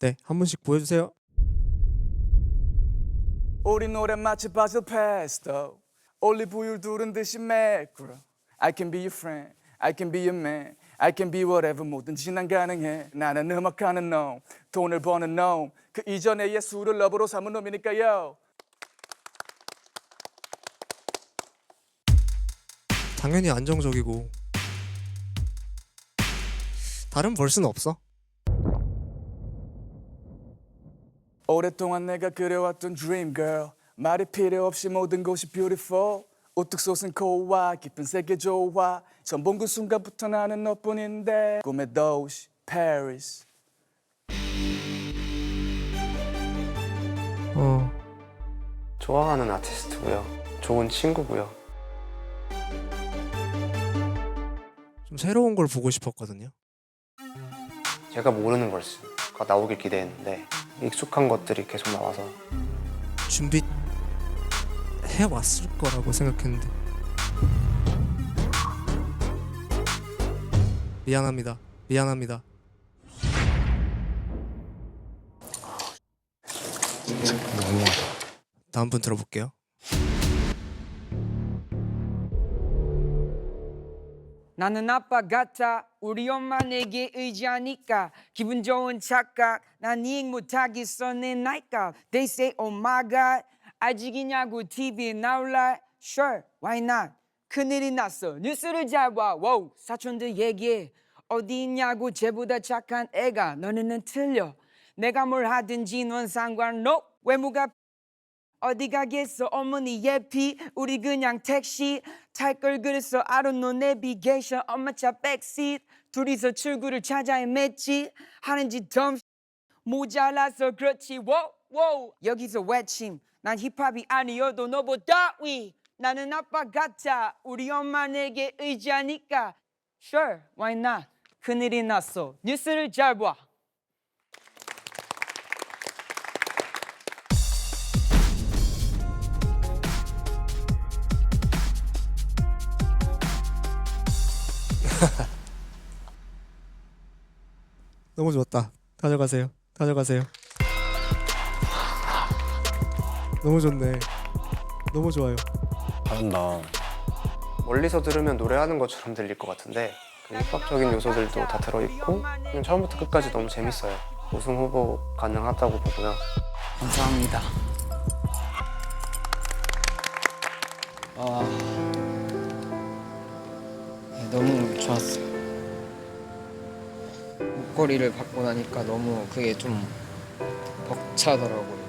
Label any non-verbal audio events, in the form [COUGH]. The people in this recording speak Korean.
네, 한 분씩 보여주세요. 우리 노래 마치 바질 페스토 올리브유 두른 듯이 매끄러. I can be your friend I can be your man I can be whatever 뭐든지 난 가능해. 나는 음악하는 놈 돈을 버는 놈그 이전에 예수를 러브로 삼은 놈이니까요 당연히 안정적이고. 다른 벌스는 없어. 오랫동안 내가 그려왔던 dream girl. 말이 필요 없이 모든 것이 beautiful. 우뚝 솟은 코와 깊은 세계 좋아 처음 본그 순간부터 나는 너뿐인데. 꿈의 도시 Paris. 어, 좋아하는 아티스트고요. 좋은 친구고요. 좀 새로운 걸 보고 싶었거든요. 제가 모르는 걸스가 나오길 기대했는데 익숙한 것들이 계속 나와서 준비 해 왔을 거라고 생각했는데 미안합니다. 미안합니다. 다음 분 들어볼게요. 나는 아빠 같아. 우리 엄마 내게 의지하니까. 기분 좋은 착각. 난 이해 못하겠어 내 나이가 They say oh my god. 아직이냐고 TV에 나올라. Sure why not? 큰일이 났어. 뉴스를 잘봐 wow 사촌들 얘기해. 어디 있냐고 쟤보다 착한 애가. 너네는 틀려. 내가 뭘 하든지 넌 상관. No 외모가 어디 가겠어 어머니 예피 우리 그냥 택시 탈 걸 그랬어 I don't know navigation 엄마 차 백시트 둘이서 출구를 찾아 헤맸지. 하는 짓 덤 모자라서 그렇지. Wow. 여기서 외침. 난 힙합이 아니어도 너보다 위. 나는 아빠 같아. 우리 엄마 내게 의지하니까. Sure why not? 큰일이 났어. 뉴스를 잘봐 [LAUGHS] 너무 좋았다. 다녀가세요. 다녀가세요. 너무 좋네. 너무 좋아요. 잘한다. 멀리서 들으면 노래하는 것처럼 들릴 것 같은데 그 힙합적인 요소들도 다 들어있고 그냥 처음부터 끝까지 너무 재밌어요. 우승 후보 가능하다고 보고요. 감사합니다 아, 좋았어요. 목걸이를 받고 나니까 너무 그게 좀 벅차더라고요.